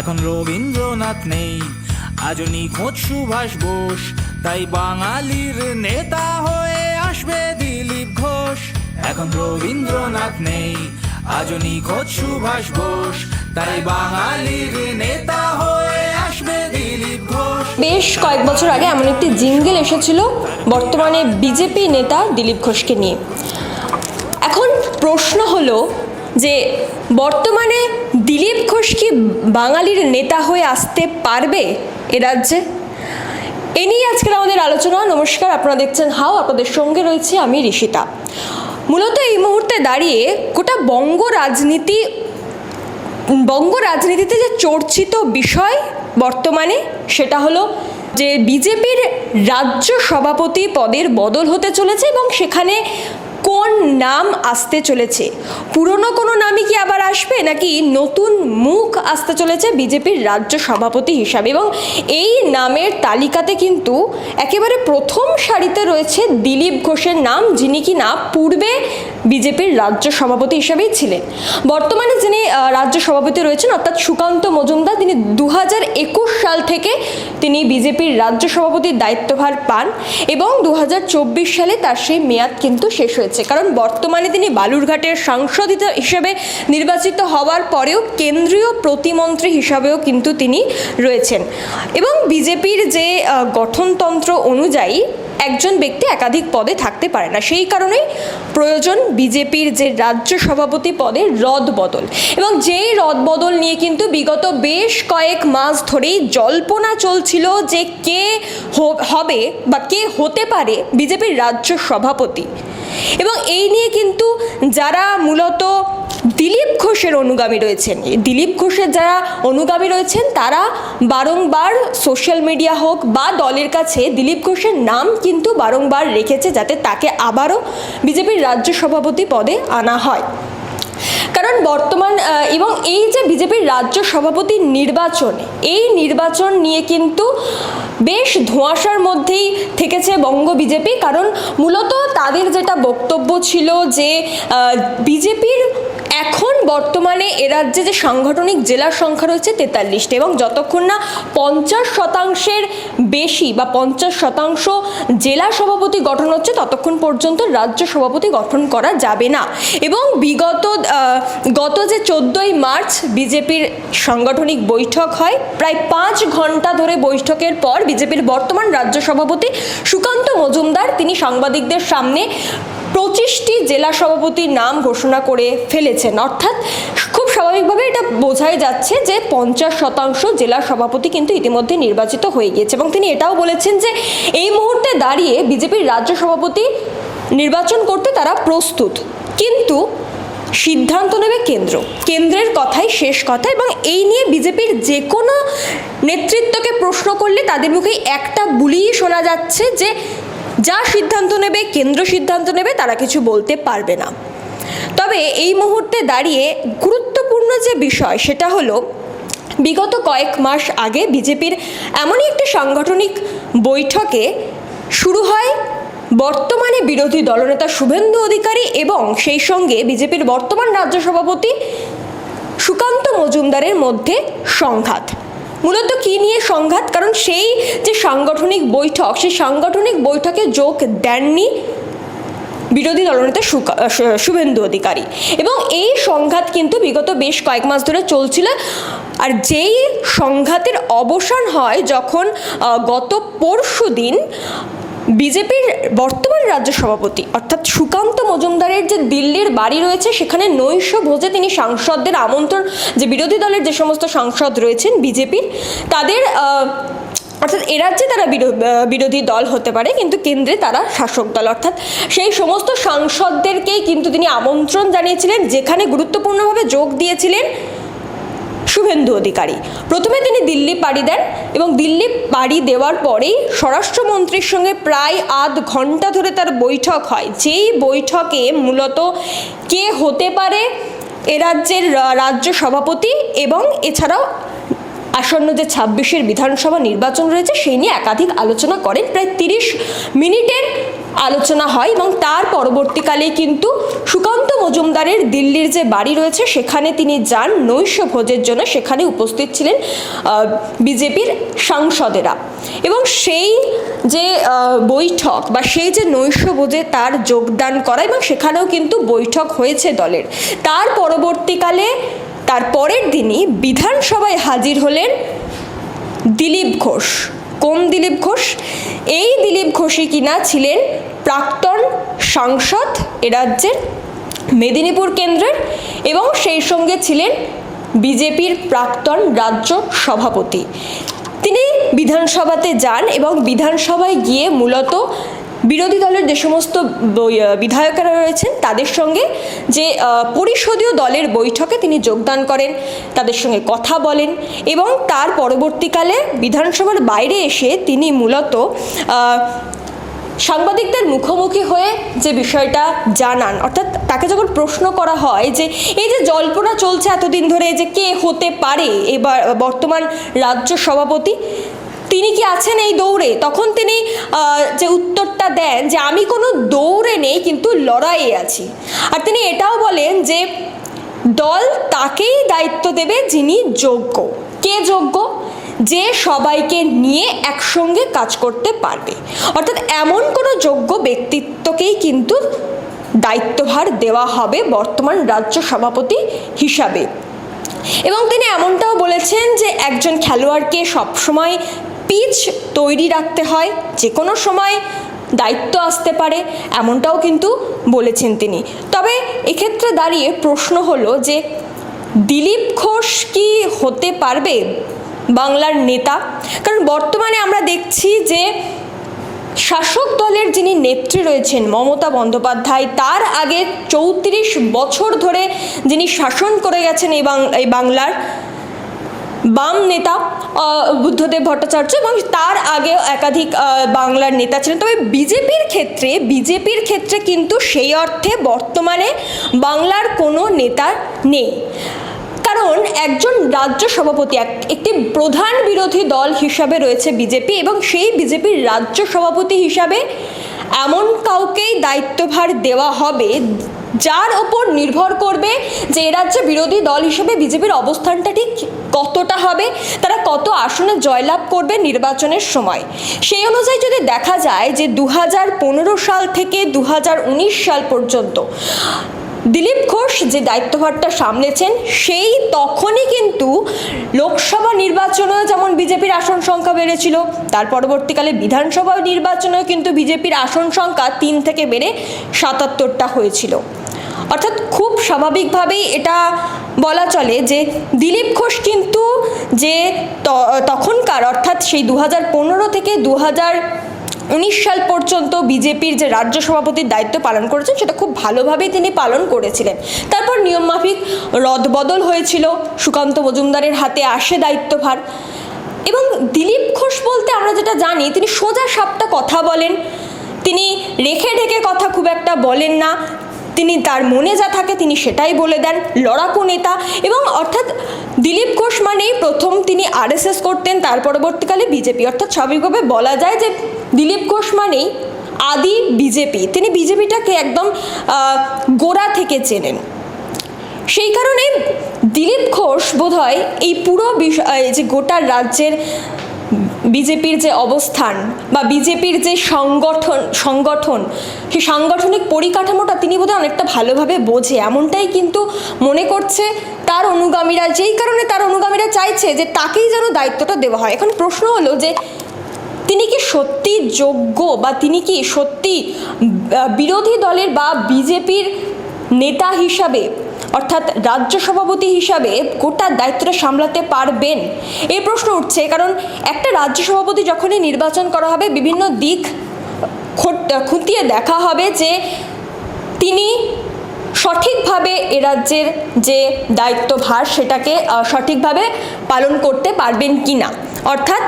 এখন রবীন্দ্রনাথ নেই আজ নিখোঁজ সুভাষ বোস। তাই বাঙালির নেতা হয়ে আসবে দিলীপ ঘোষ। এখন রবীন্দ্রনাথ নেই আজ নিখোঁজ সুভাষ বোস। তাই বাঙালির নেতা হয়ে আসবে দিলীপ ঘোষ। বেশ কয়েক বছর আগে এমন একটি জিঙ্গেল এসেছিল বর্তমানে বিজেপি নেতা দিলীপ ঘোষকে নিয়ে। এখন প্রশ্ন হলো যে বর্তমানে দিলীপ ঘোষ কি বাঙালির নেতা হয়ে আসতে পারবে এ রাজ্যে? এ নিয়ে আজকের আমাদের আলোচনা। নমস্কার, আপনারা দেখছেন হাও, আপনাদের সঙ্গে রয়েছে আমি ঋষিতা। মূলত এই মুহূর্তে দাঁড়িয়ে গোটা বঙ্গ রাজনীতি, বঙ্গ রাজনীতিতে যে চর্চিত বিষয় বর্তমানে, সেটা হলো যে বিজেপির রাজ্য সভাপতি পদের বদল হতে চলেছে এবং সেখানে কোন নাম আসতে চলেছে? পুরনো কোনো নামই কি আবার আসবে? নাকি নতুন মুখ আসতে চলেছে বিজেপির রাজ্য সভাপতি হিসাবে? এবং এই নামের তালিকাতে কিন্তু একেবারে প্রথম সারিতে রয়েছে দিলীপ ঘোষের নাম, যিনি কি না পূর্বে বিজেপির রাজ্য সভাপতি হিসাবেই ছিলেন। বর্তমানে যিনি রাজ্য সভাপতি রয়েছেন, অর্থাৎ সুকান্ত মজুমদার, তিনি দু হাজার একুশ সাল থেকে তিনি বিজেপির রাজ্য সভাপতির দায়িত্বভার পান এবং দু হাজার চব্বিশ সালে তার সেই মেয়াদ কিন্তু শেষ হয়েছে। কারণ বর্তমানে তিনি বালুরঘাটের সাংসদ হিসেবে নির্বাচিত হওয়ার পরেও কেন্দ্রীয় প্রতিমন্ত্রী হিসাবেও কিন্তু তিনি রয়েছেন। এবং বিজেপির যে গঠনতন্ত্র অনুযায়ী একজন ব্যক্তি একাধিক পদে থাকতে পারে না। সেই কারণেই প্রয়োজন বিজেপির যে রাজ্য সভাপতি পদে রদ বদল। এবং যেই রদ বদল নিয়ে কিন্তু বিগত বেশ কয়েক মাস ধরেই জল্পনা চলছিল যে কে হবে বা কে হতে পারে বিজেপির রাজ্য সভাপতি। এবং এই নিয়ে কিন্তু যারা মূলত দিলীপ ঘোষের অনুগামী রয়েছেন। দিলীপ ঘোষের যারা অনুগামী রয়েছেন, তারা বারংবার সোশ্যাল মিডিয়া হোক বা দলের কাছে দিলীপ ঘোষের নাম কিন্তু বারংবার রেখেছে যাতে তাকে আবারও বিজেপির রাজ্য সভাপতি পদে আনা হয়। কারণ বর্তমান এবং এই যে বিজেপির রাজ্য সভাপতি নির্বাচন, এই নির্বাচন নিয়ে কিন্তু বেশ ধোঁয়াশার মধ্যেই থেকেছে বঙ্গ বিজেপি। কারণ মূলত তাদের যেটা বক্তব্য ছিল যে বিজেপির এখন বর্তমানে এ রাজ্যে যে সাংগঠনিক জেলার সংখ্যা রয়েছে তেতাল্লিশটা এবং যতক্ষণ না পঞ্চাশ শতাংশের বেশি বা পঞ্চাশ শতাংশ জেলা সভাপতি গঠন হচ্ছে, ততক্ষণ পর্যন্ত রাজ্য সভাপতি গঠন করা যাবে না। এবং বিগত গত যে চোদ্দোই মার্চ বিজেপির সাংগঠনিক বৈঠক হয়, প্রায় পাঁচ ঘণ্টা ধরে বৈঠকের পর বিজেপির বর্তমান রাজ্য সভাপতি সুকান্ত মজুমদার, তিনি সাংবাদিকদের সামনে পঁচিশটি জেলা সভাপতির নাম ঘোষণা করে ফেলেছেন। অর্থাৎ খুব স্বাভাবিকভাবে এটা বোঝাই যাচ্ছে যে পঞ্চাশ শতাংশ জেলা সভাপতি কিন্তু ইতিমধ্যে নির্বাচিত হয়ে গিয়েছে এবং তিনি এটাও বলেছেন যে এই মুহূর্তে দাঁড়িয়ে বিজেপির রাজ্য সভাপতি নির্বাচন করতে তারা প্রস্তুত। কিন্তু সিদ্ধান্ত নেবে কেন্দ্র। কেন্দ্রের কথাই শেষ কথা এবং এই নিয়ে বিজেপির যে কোনো নেতৃত্বকে প্রশ্ন করলে তাদের মুখে একটা বুলিই শোনা যাচ্ছে যে যা সিদ্ধান্ত নেবে, কেন্দ্র সিদ্ধান্ত নেবে, তারা কিছু বলতে পারবে না। তবে এই মুহূর্তে দাঁড়িয়ে গুরুত্বপূর্ণ যে বিষয়, সেটা হলো, বিগত কয়েক মাস আগে বিজেপির এমনই একটি সাংগঠনিক বৈঠকে শুরু হয় বর্তমানে বিরোধী দলনেতা শুভেন্দু অধিকারী এবং সেই সঙ্গে বিজেপির বর্তমান রাজ্য সভাপতি সুকান্ত মজুমদারের মধ্যে সংঘাত। মূলত কি নিয়ে সংঘাত? কারণ সেই যে সাংগঠনিক বৈঠক, সেই সাংগঠনিক বৈঠকে যোগ দেননি বিরোধী দলনেতা শুভেন্দু অধিকারী। এবং এই সংঘাত কিন্তু বিগত বেশ কয়েক মাস ধরে চলছিল। আর যেই সংঘাতের অবসান হয় যখন গত পরশু দিন বিজেপির বর্তমান রাজ্য সভাপতি, অর্থাৎ সুকান্ত মজুমদারের যে দিল্লির বাড়ি রয়েছে, সেখানে নৈশ ভোজে তিনি সাংসদদের আমন্ত্রণ, যে বিরোধী দলের যে সমস্ত সাংসদ রয়েছেন বিজেপির, তাদের অর্থাৎ এ রাজ্যে তারা বিরো- বিরোধী দল হতে পারে, কিন্তু কেন্দ্রে তারা শাসক দল, অর্থাৎ সেই সমস্ত সাংসদদেরকেই কিন্তু তিনি আমন্ত্রণ জানিয়েছিলেন, যেখানে গুরুত্বপূর্ণভাবে যোগ দিয়েছিলেন শুভেন্দু অধিকারী। প্রথমে তিনি দিল্লি পাড়ি দেন এবং দিল্লি পাড়ি দেওয়ার পরেই স্বরাষ্ট্রমন্ত্রীর সঙ্গে প্রায় আধ ঘণ্টা ধরে তার বৈঠক হয়। যেই বৈঠকে মূলত কে হতে পারে এ রাজ্যের রাজ্য সভাপতি এবং এছাড়াও আসন্ন যে ছাব্বিশের বিধানসভা নির্বাচন রয়েছে, সেই নিয়ে একাধিক আলোচনা করেন। প্রায় তিরিশ মিনিটের আলোচনা হয় এবং তার পরবর্তীকালে কিন্তু সুকান্ত মজুমদারের দিল্লির যে বাড়ি রয়েছে, সেখানে তিনি যান। নৈশ ভোজের জন্য সেখানে উপস্থিত ছিলেন বিজেপির সাংসদেরা। এবং সেই যে বৈঠক বা সেই যে নৈশ ভোজে তার যোগদান করা এবং সেখানেও কিন্তু বৈঠক হয়েছে দলের। তার পরবর্তীকালে, তার পরের দিনই বিধানসভায় হাজির হলেন দিলীপ ঘোষ। কোন দিলীপ ঘোষ? এই দিলীপ ঘোষই কিনা ছিলেন প্রাক্তন সাংসদ এ রাজ্যের মেদিনীপুর কেন্দ্রের এবং সেই সঙ্গে ছিলেন বিজেপির প্রাক্তন রাজ্য সভাপতি। তিনি বিধানসভাতে যান এবং বিধানসভায় গিয়ে মূলত বিরোধী দলের যে সমস্ত বিধায়কেরা রয়েছেন, তাদের সঙ্গে যে পরিষদীয় দলের বৈঠকে তিনি যোগদান করেন, তাদের সঙ্গে কথা বলেন এবং তার পরবর্তীকালে বিধানসভার বাইরে এসে তিনি মূলত সাংবাদিকদের মুখোমুখি হয়ে যে বিষয়টা জানান। অর্থাৎ তাকে যখন প্রশ্ন করা হয় যে, এই যে জল্পনা চলছে এতদিন ধরে যে কে হতে পারে, এবার বর্তমান রাজ্য সভাপতি তিনি কি আছেন এই দৌড়ে? তখন তিনি যে উত্তরটা দেন যে আমি কোনো দৌড়ে নেই, কিন্তু লড়াইয়ে আছি। আর তিনি এটাও বলেন যে দল তাকেই দায়িত্ব দেবে যিনি যোগ্য। কে যোগ্য? যে সবাইকে নিয়ে একসঙ্গে কাজ করতে পারবে। অর্থাৎ এমন কোনো যোগ্য ব্যক্তিত্বকেই কিন্তু দায়িত্বভার দেওয়া হবে বর্তমান রাজ্য সভাপতি হিসাবে। এবং তিনি এমনটাও বলেছেন যে একজন খেলোয়াড়কে সবসময় পিচ তৈরি রাখতে হয় যে কোনো সময় দায়িত্ব আসতে পারে, এমনটাও কিন্তু বলেছেন তিনি। তবে এক্ষেত্রে দাঁড়িয়ে প্রশ্ন হলো যে, দিলীপ ঘোষ কি হতে পারবে বাংলার নেতা? কারণ বর্তমানে আমরা দেখছি যে, শাসক দলের যিনি নেত্রী রয়েছেন মমতা বন্দ্যোপাধ্যায়, তার আগে চৌত্রিশ বছর ধরে যিনি শাসন করে গেছেন এই বাংলার বাম নেতা বুদ্ধদেব ভট্টাচার্য এবং তার আগেও একাধিক বাংলার নেতা ছিলেন। তবে বিজেপির ক্ষেত্রে বিজেপির ক্ষেত্রে কিন্তু সেই অর্থে বর্তমানে বাংলার কোনো নেতা নেই। কারণ একজন রাজ্য সভাপতি, এক- একটি প্রধান বিরোধী দল হিসাবে রয়েছে বিজেপি এবং সেই বিজেপির রাজ্য সভাপতি হিসাবে এমন কাউকেই দায়িত্বভার দেওয়া হবে, যার ওপর নির্ভর করবে যে এ রাজ্যে বিরোধী দল হিসেবে বিজেপির অবস্থানটা ঠিক কতটা হবে, তারা কত আসনে জয়লাভ করবে নির্বাচনের সময়। সেই অনুযায়ী যদি দেখা যায় যে দু হাজার পনেরো সাল থেকে দু হাজার উনিশ সাল পর্যন্ত দিলীপ ঘোষ যে দায়িত্বভারটা সামলেছেন, সেই তখনই কিন্তু লোকসভা নির্বাচনেও যেমন বিজেপির আসন সংখ্যা বেড়েছিল, তার পরবর্তীকালে বিধানসভা নির্বাচনেও কিন্তু বিজেপির আসন সংখ্যা তিন থেকে বেড়ে সাতাত্তরটা হয়েছিল। অর্থাৎ খুব স্বাভাবিকভাবেই এটা বলা চলে যে দিলীপ ঘোষ কিন্তু যে তখনকার অর্থাৎ সেই দু হাজার পনেরো থেকে দু হাজার উনিশ সাল পর্যন্ত বিজেপির যে রাজ্য সভাপতির দায়িত্ব পালন করেছেন, সেটা খুব ভালোভাবেই তিনি পালন করেছিলেন। তারপর নিয়মমাফিক রদবদল হয়েছিল, সুকান্ত মজুমদারের হাতে আসে দায়িত্বভার। এবং দিলীপ ঘোষ বলতে আমরা যেটা জানি, তিনি সোজা সাপটা কথা বলেন। তিনি রেখে ঢেকে কথা খুব একটা বলেন না। তিনি তার মনে যা থাকে তিনি সেটাই বলে দেন। লড়াকু নেতা এবং অর্থাৎ দিলীপ ঘোষ মানেই প্রথম তিনি আরএসএস করতেন, তার পরবর্তীকালে বিজেপি। অর্থাৎ স্বাভাবিকভাবে বলা যায় যে দিলীপ ঘোষ মানেই আদি বিজেপি। তিনি বিজেপিটাকে একদম গোড়া থেকে চেনেন। সেই কারণে দিলীপ ঘোষ বোধহয় এই পুরো বিষয় যে গোটা রাজ্যের বিজেপির যে অবস্থান বা বিজেপির যে সংগঠন সংগঠন, সেই সাংগঠনিক পরিকাঠামোটা তিনি বোধহয় অনেকটা ভালোভাবে বোঝে। এমনটাই কিন্তু মনে করছে তার অনুগামীরা। যেই কারণে তার অনুগামীরা চাইছে যে তাকেই যেন দায়িত্বটা দেওয়া হয়। এখন প্রশ্ন হলো যে তিনি কি সত্যি যোগ্য বা তিনি কি সত্যি বিরোধী দলের বা বিজেপির নেতা হিসাবে অর্থাৎ রাজ্য সভাপতি হিসাবে গোটা দায়িত্বটা সামলাতে পারবেন? এই প্রশ্ন উঠছে, কারণ একটা রাজ্য সভাপতি যখনই নির্বাচন করা হবে, বিভিন্ন দিক খোট- খুঁটিয়ে দেখা হবে যে তিনি সঠিকভাবে এ রাজ্যের যে দায়িত্বভার সেটাকে সঠিকভাবে পালন করতে পারবেন কি না অর্থাৎ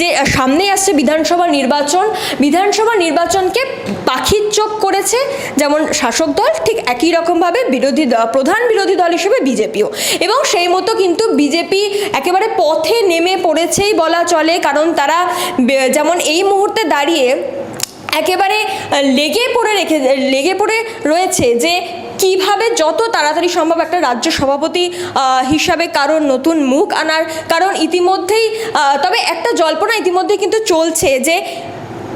যে সামনেই আসছে বিধানসভা নির্বাচন, বিধানসভা নির্বাচনকে পাখির চোখ করেছে যেমন শাসক দল, ঠিক একই রকমভাবে বিরোধী প্রধান বিরোধী দল হিসেবে বিজেপিও। এবং সেই মতো কিন্তু বিজেপি একেবারে পথে নেমে পড়েছেই বলা চলে, কারণ তারা যেমন এই মুহূর্তে দাঁড়িয়ে একেবারে লেগে পড়ে রেখে, লেগে পড়ে রয়েছে যে কীভাবে যত তাড়াতাড়ি সম্ভব একটা রাজ্য সভাপতি হিসাবে কারণ নতুন মুখ আনার? কারণ ইতিমধ্যেই তবে একটা জল্পনা ইতিমধ্যে কিন্তু চলছে যে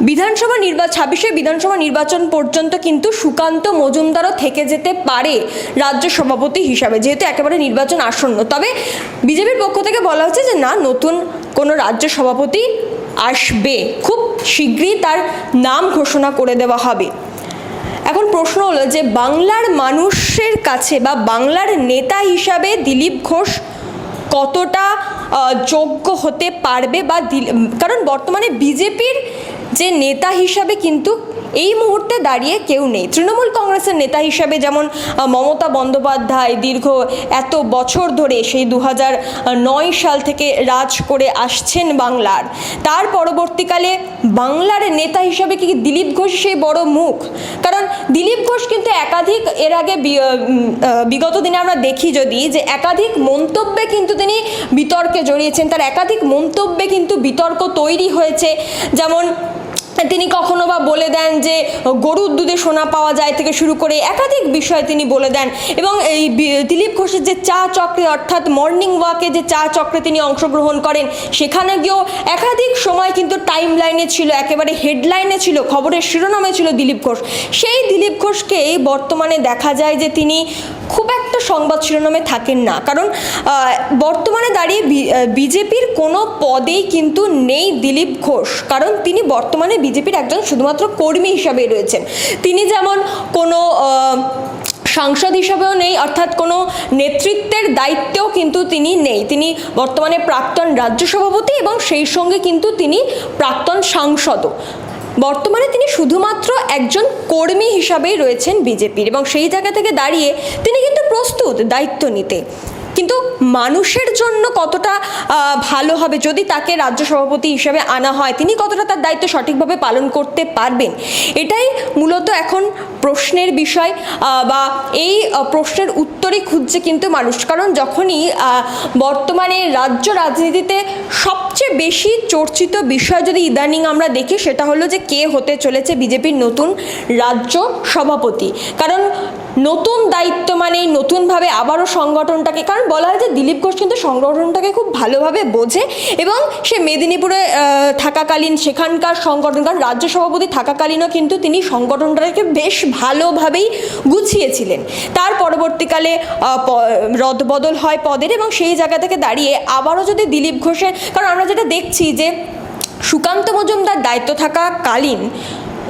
বিধানসভা নির্বাচন ছাব্বিশে বিধানসভা নির্বাচন পর্যন্ত কিন্তু সুকান্ত মজুমদারও থেকে যেতে পারে রাজ্য সভাপতি হিসাবে, যেহেতু একেবারে নির্বাচন আসন্ন। তবে বিজেপির পক্ষ থেকে বলা হচ্ছে যে না, নতুন কোনো রাজ্য সভাপতি আসবে। খুব শীঘ্রই তার নাম ঘোষণা করে দেওয়া হবে। এখন প্রশ্ন হলো যে বাংলার মানুষের কাছে বা বাংলার নেতা হিসাবে দিলীপ ঘোষ কতটা যোগ্য হতে পারবে বা কারণ বর্তমানে বিজেপির যে নেতা হিসাবে কিন্তু এই মুহূর্তে দাঁড়িয়ে কেউ নেই। তৃণমূল কংগ্রেসের নেতা হিসাবে যেমন মমতা বন্দ্যোপাধ্যায় দীর্ঘ এত বছর ধরে সেই দু নয় সাল থেকে রাজ করে আসছেন বাংলার। তার পরবর্তীকালে বাংলার নেতা হিসাবে কি দিলীপ ঘোষ সেই বড় মুখ? কারণ দিলীপ ঘোষ কিন্তু একাধিক এর আগে বিগত দিনে আমরা দেখি যদি যে একাধিক মন্তব্যে কিন্তু তিনি বিতর্কে জড়িয়েছেন। তার একাধিক মন্তব্যে কিন্তু বিতর্ক তৈরি হয়েছে। যেমন তিনি কখনো বা বলে দেন যে, গরুর দুধে সোনা পাওয়া যায় থেকে শুরু করে একাধিক বিষয় তিনি বলে দেন। এবং এই দিলীপ ঘোষের যে চা চক্রে, অর্থাৎ মর্নিং ওয়াকে যে চা চক্রে তিনি অংশগ্রহণ করেন, সেখানে গিয়েও একাধিক সময় কিন্তু টাইম লাইনে ছিল, একেবারে হেডলাইনে ছিল, খবরের শিরোনামে ছিল দিলীপ ঘোষ। সেই দিলীপ ঘোষকে বর্তমানে দেখা যায় যে তিনি খুব একটা সংবাদ শিরোনামে থাকেন না। কারণ বর্তমানে দাঁড়িয়ে বিজেপির কোনো পদেই কিন্তু নেই দিলীপ ঘোষ। কারণ তিনি বর্তমানে বিজেপির একজন শুধুমাত্র কর্মী হিসাবে রয়েছেন। তিনি যেমন কোনো সাংসদ হিসাবেও নেই, অর্থাৎ কোনো নেতৃত্বের দায়িত্বেও কিন্তু তিনি নেই। তিনি বর্তমানে প্রাক্তন রাজ্য সভাপতি এবং সেই সঙ্গে কিন্তু তিনি প্রাক্তন সাংসদও। বর্তমানে তিনি শুধুমাত্র একজন কর্মী হিসাবেই রয়েছেন বিজেপির এবং সেই জায়গা থেকে দাঁড়িয়ে তিনি কিন্তু প্রস্তুত দায়িত্ব নিতে। কিন্তু মানুষের জন্য কতটা ভালো হবে যদি তাকে রাজ্য সভাপতি হিসাবে আনা হয়, তিনি কতটা তার দায়িত্ব সঠিকভাবে পালন করতে পারবেন? এটাই মূলত এখন প্রশ্নের বিষয় বা এই প্রশ্নের উত্তরই খুঁজছে কিন্তু মানুষ। কারণ যখনই বর্তমানে রাজ্য রাজনীতিতে সবচেয়ে বেশি চর্চিত বিষয় যদি ইদানিং আমরা দেখি, সেটা হলো যে কে হতে চলেছে বিজেপির নতুন রাজ্য সভাপতি। কারণ নতুন দায়িত্ব মানে নতুনভাবে আবারও সংগঠনটাকে, কারণ বলা হয় যে দিলীপ ঘোষ কিন্তু সংগঠনটাকে খুব ভালোভাবে বোঝে এবং সে মেদিনীপুরে থাকাকালীন সেখানকার সংগঠন, কারণ রাজ্য সভাপতি থাকাকালীনও কিন্তু তিনি সংগঠনটাকে বেশ ভালোভাবেই গুছিয়েছিলেন। তার পরবর্তীকালে রদবদল হয় পদের এবং সেই জায়গা থেকে দাঁড়িয়ে আবারও যদি দিলীপ ঘোষের, কারণ আমরা যেটা দেখছি যে সুকান্ত মজুমদার দায়িত্ব থাকাকালীন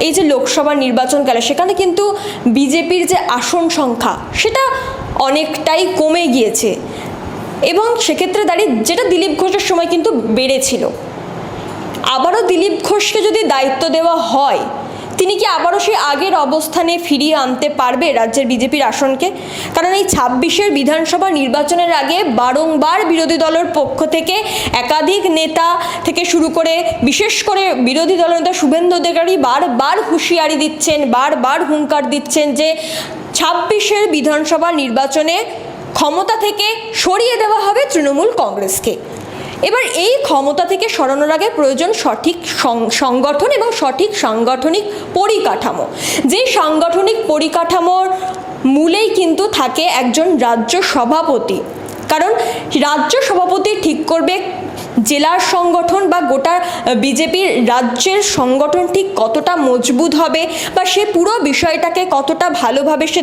এই যে লোকসভা নির্বাচন গেল, সেখানে কিন্তু বিজেপির যে আসন সংখ্যা, সেটা অনেকটাই কমে গিয়েছে। এবং সেক্ষেত্রে দাঁড়িয়ে যেটা দিলীপ ঘোষের সময় কিন্তু বেড়েছিল। আবারও দিলীপ ঘোষকে যদি দায়িত্ব দেওয়া হয় তিনি কি আবারও সেই আগের অবস্থানে ফিরিয়ে আনতে পারবে রাজ্যের বিজেপির আসনকে? কারণ এই ছাব্বিশের বিধানসভা নির্বাচনের আগে বারংবার বিরোধী দলের পক্ষ থেকে একাধিক নেতা থেকে শুরু করে, বিশেষ করে বিরোধী দলনেতা শুভেন্দু অধিকারী বারবার হুঁশিয়ারি দিচ্ছেন, বারবার হুঙ্কার দিচ্ছেন যে ছাব্বিশের বিধানসভা নির্বাচনে ক্ষমতা থেকে সরিয়ে দেওয়া হবে তৃণমূল কংগ্রেসকে। এবার এই ক্ষমতা থেকে সরানোর আগে প্রয়োজন সঠিক সংগঠন এবং সঠিক সাংগঠনিক পরিকাঠামো। যে সাংগঠনিক পরিকাঠামোর মূলেই কিন্তু থাকে একজন রাজ্য সভাপতি। কারণ রাজ্য সভাপতি ঠিক করবে জেলার সংগঠন বা গোটা বিজেপির রাজ্যের সংগঠন ঠিক কতটা মজবুত হবে বা সে পুরো বিষয়টাকে কতটা ভালোভাবে সে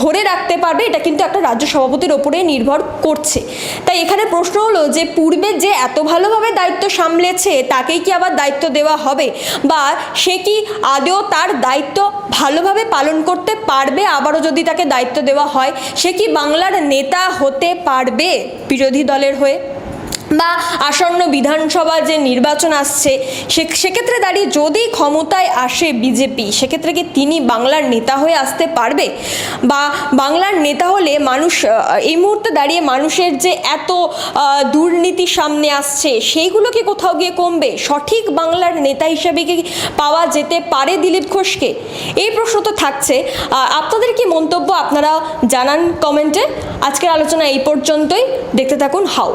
ধরে রাখতে পারবে, এটা কিন্তু একটা রাজ্য সভাপতির ওপরেই নির্ভর করছে। তাই এখানে প্রশ্ন হলো যে, পূর্বে যে এত ভালোভাবে দায়িত্ব সামলেছে, তাকেই কি আবার দায়িত্ব দেওয়া হবে? বা সে কি আদেও তার দায়িত্ব ভালোভাবে পালন করতে পারবে, আবারও যদি তাকে দায়িত্ব দেওয়া হয়, সে কি বাংলার নেতা হতে পারবে বিরোধী দলের হয়ে? বা আসন্ন বিধানসভা যে নির্বাচন আসছে, সে, সেক্ষেত্রে দাঁড়িয়ে যদি ক্ষমতায় আসে বিজেপি, সেক্ষেত্রে কি তিনি বাংলার নেতা হয়ে আসতে পারবে? বা বাংলার নেতা হলে মানুষ এই মুহূর্তে দাঁড়িয়ে মানুষের যে এত দুর্নীতি সামনে আসছে, সেইগুলো কি কোথাও গিয়ে কমবে? সঠিক বাংলার নেতা হিসেবে কি পাওয়া যেতে পারে দিলীপ ঘোষকে? এই প্রশ্ন তো থাকছে। আপনাদের কি মন্তব্য আপনারা জানান কমেন্টে। আজকের আলোচনা এই পর্যন্তই। দেখতে থাকুন হাও।